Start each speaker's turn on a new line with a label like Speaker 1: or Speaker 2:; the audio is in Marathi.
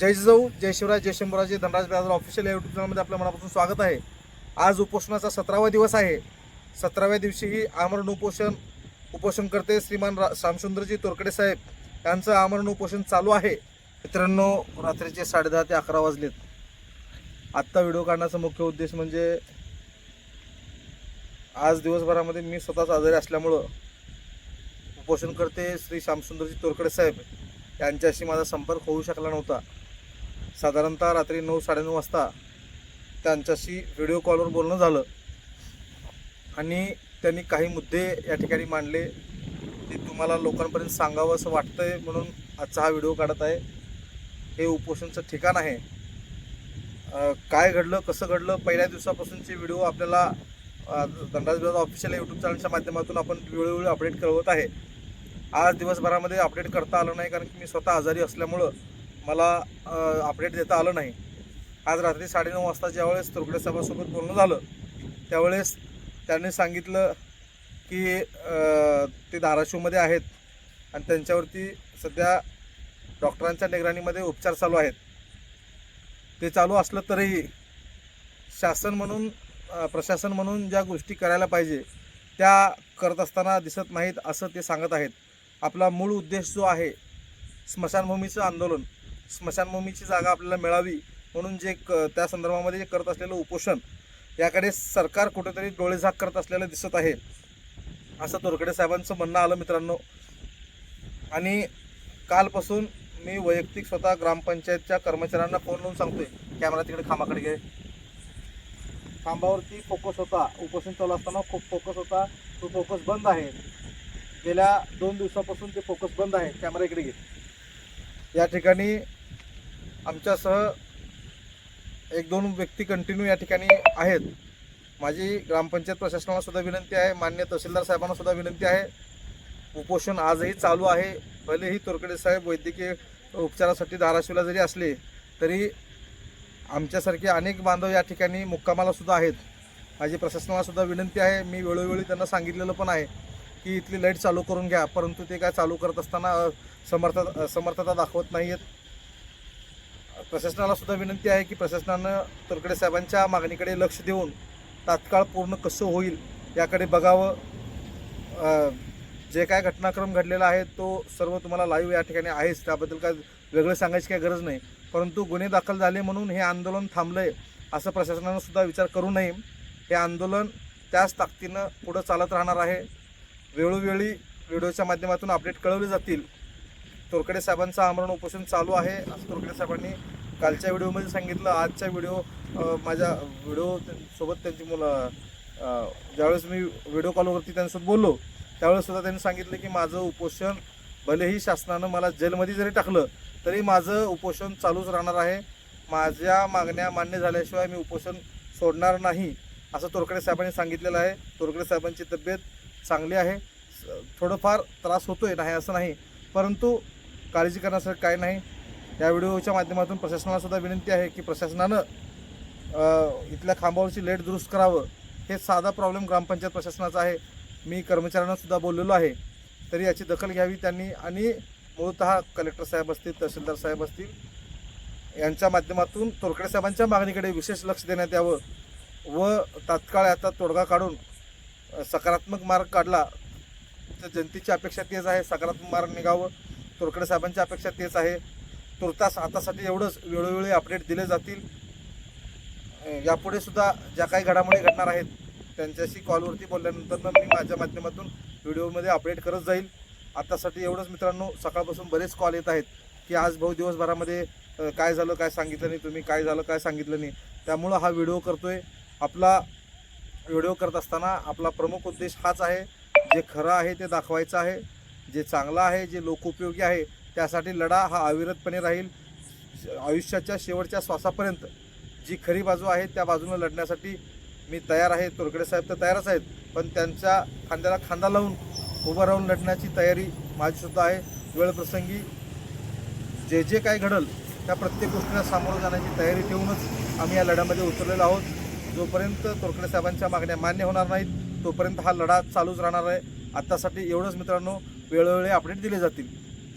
Speaker 1: जय जिजाऊ जय शिवराज जय शंभराजे धनराज ब्रादर ऑफिशियल या यूट्यूब चॅनलमध्ये आपल्या मनापासून स्वागत आहे. आज उपोषणाचा सतरावा दिवस आहे. सतराव्या दिवशीही आमरण उपोषण उपोषण करते श्रीमान रा श्यामसुंदरजी तोरकडे साहेब. यांचं आमरण उपोषण चालू आहे. मित्रांनो रात्रीचे साडेदहा ते अकरा वाजलेत. आत्ता व्हिडिओ काढण्याचा मुख्य उद्देश म्हणजे आज दिवसभरामध्ये मी स्वतःच आजारी असल्यामुळं उपोषण करते श्री श्यामसुंदरजी तोरकडे साहेब. यांच्याशी माझा संपर्क होऊ शकला नव्हता. साधारणतः रात्री नऊ साडेनऊ वाजता त्यांच्याशी व्हिडिओ कॉलवर बोलणं झालं. आणि त्यांनी काही मुद्दे या ठिकाणी मांडले ते तुम्हाला लोकांपर्यंत सांगावं असं आहे म्हणून आजचा हा व्हिडिओ काढत आहे. हे उपोषणचं ठिकाण आहे. काय घडलं कसं घडलं पहिल्या दिवसापासूनचे व्हिडिओ आपल्याला दंडाज धनराज ऑफिशियल यूट्यूब चॅनलच्या माध्यमातून आपण वेळोवेळी अपडेट करवत आहे. आज दिवसभरामध्ये अपडेट करता आलं नाही कारण की मी स्वतः आजारी असल्यामुळं मला अपडेट देता आलं नाही. आज रात्री साडेनऊ वाजता ज्यावेळेस तुरकडे साहेबासोबत बोलणं झालं त्यावेळेस त्यांनी सांगितलं की ते धाराशिवमध्ये आहेत आणि त्यांच्यावरती सध्या डॉक्टरांच्या निगराणीमध्ये उपचार चालू आहेत. ते चालू असलं तरीही शासन म्हणून प्रशासन म्हणून ज्या गोष्टी करायला पाहिजे त्या करत असताना दिसत नाहीत असं ते सांगत आहेत. आपला मूळ उद्देश जो आहे स्मशानभूमीचं आंदोलन. स्मशानभूमीची जागा आपल्याला मिळावी म्हणून जे क त्या संदर्भामध्ये जे करत असलेलं उपोषण याकडे सरकार कुठेतरी डोळेझाक करत असलेलं दिसत आहे असं तोरकडे साहेबांचं म्हणणं आलं मित्रांनो. आणि कालपासून मी वैयक्तिक स्वतः ग्रामपंचायतच्या कर्मचाऱ्यांना फोन लावून सांगतोय. कॅमेरा तिकडे खांबाकडे घे. खांबावरती फोकस होता. उपोषण चालू असताना खूप फोकस होता. तो फोकस बंद आहे. गेल्या दोन दिवसापासून ते फोकस बंद आहे. कॅमेरा इकडे घे. या ठिकाणी आमच्यासह एक दोन व्यक्ती कंटिन्यू या ठिकाणी आहेत. माझी ग्रामपंचायत प्रशासनाला सुद्धा विनंती आहे मान्य तहसीलदार साहेबांना सुद्धा विनंती आहे. उपोषण आजही चालू आहे. भलेही तोरकडे साहेब वैद्यकीय उपचारासाठी धाराशिवला जरी असले तरी आमच्यासारखे अनेक बांधव या ठिकाणी मुक्कामाला सुद्धा आहेत. माझी प्रशासनाला सुद्धा विनंती आहे. मी वेळोवेळी त्यांना सांगितलेलं पण आहे की इथली लाइट चालू करून घ्या परंतु ते काय चालू करत असताना समर्थ समर्थता दाखवत नाही आहेत प्रशासनाला सुद्धा विनंती आहे की प्रशासनानं तरकडे साहेबांच्या मागणीकडे लक्ष देऊन तात्काळ पूर्ण कसं होईल याकडे बघावं. जे काय घटनाक्रम घडलेला आहे तो सर्व तुम्हाला लाईव्ह या ठिकाणी आहेच. त्याबद्दल काय वेगळं सांगायची काही गरज नाही. परंतु गुन्हे दाखल झाले म्हणून हे आंदोलन थांबलं आहे असं प्रशासनानं सुद्धा विचार करू नये. हे आंदोलन त्याच ताकदीनं पुढं चालत राहणार आहे. वेळोवेळी व्हिडिओच्या माध्यमातून अपडेट कळवले जातील. तोरकडे साहेबांचं आमरण उपोषण चालू आहे. असं तोरकडे साहेबांनी कालच्या व्हिडिओमध्ये सांगितलं आजच्या व्हिडिओ माझ्या व्हिडिओ सोबत त्यांची मुलं ज्यावेळेस मी व्हिडिओ कॉलवरती त्यांच्यासोबत बोललो त्यावेळेस सुद्धा त्यांनी सांगितलं की माझं उपोषण भलेही शासनानं मला जेलमध्ये जरी टाकलं तरी माझं उपोषण चालूच राहणार आहे. माझ्या मागण्या मान्य झाल्याशिवाय मी उपोषण सोडणार नाही असं तोरकडे साहेबांनी सांगितलेलं आहे. तोरकडे साहेबांची तब्येत चांगली आहे. स- थोडंफार त्रास होतोय नाही असं नाही. परंतु काळजी करण्यासारखं काय नाही. या व्हिडिओच्या माध्यमातून प्रशासनाला सुद्धा विनंती आहे की प्रशासनानं इथल्या खांबावरची लेट दुरुस्त करावं. हे साधा प्रॉब्लेम ग्रामपंचायत प्रशासनाचा आहे. मी कर्मचाऱ्यांनासुद्धा बोललेलो आहे. तरी याची दखल घ्यावी त्यांनी आणि मूळतः कलेक्टर साहेब असतील तहसीलदार साहेब असतील यांच्या माध्यमातून तोरकडे साहेबांच्या मागणीकडे विशेष लक्ष देण्यात यावं व तात्काळ आता तोडगा काढून सकारात्मक मार्ग काढला तर जनतेची अपेक्षा तेच आहे. सकारात्मक मार्ग निघावं. तोरकडे साहेबांची अपेक्षा तेच आहे. तुर्तास आतासाठी एवढंच वेळोवेळी अपडेट दिले जातील. यापुढे सुद्धा ज्या काही घडामोडी घडणार आहेत त्यांच्याशी कॉलवरती बोलल्यानंतर मी माझ्या माध्यमातून व्हिडिओमध्ये अपडेट करत जाईल. आतासाठी एवढंच मित्रांनो सकाळपासून बरेच कॉल येत आहेत की आज भाऊ दिवसभरामध्ये काय झालं काय सांगितलं नाही तुम्ही काय झालं काय सांगितलं नाही. त्यामुळं हा व्हिडिओ करतोय. आपला व्हिडिओ करत असताना आपला प्रमुख उद्देश हाच आहे जे खरं आहे ते दाखवायचं आहे जे चांगलं आहे जे लोकोपयोगी आहे त्यासाठी लढा हा अविरतपणे राहील. आयुष्याच्या शेवटच्या श्वासापर्यंत जी खरी बाजू आहे त्या बाजूनं लढण्यासाठी मी तयार आहे. तोरकडे साहेब तर तयारच आहेत. पण त्यांच्या खांद्याला खांदा लावून उभं राहून लढण्याची तयारी माझीसुद्धा आहे. वेळप्रसंगी जे जे काय घडल त्या प्रत्येक गोष्टीला सामोरं जाण्याची तयारी ठेवूनच आम्ही या लढ्यामध्ये उतरलेलो आहोत. जोपर्यंत तोरकडे साहेबांच्या मागण्या मान्य होणार नाहीत तोपर्यंत हा लढा चालूच राहणार आहे. आत्तासाठी एवढंच मित्रांनो वेळोवेळी अपडेट दिले जातील.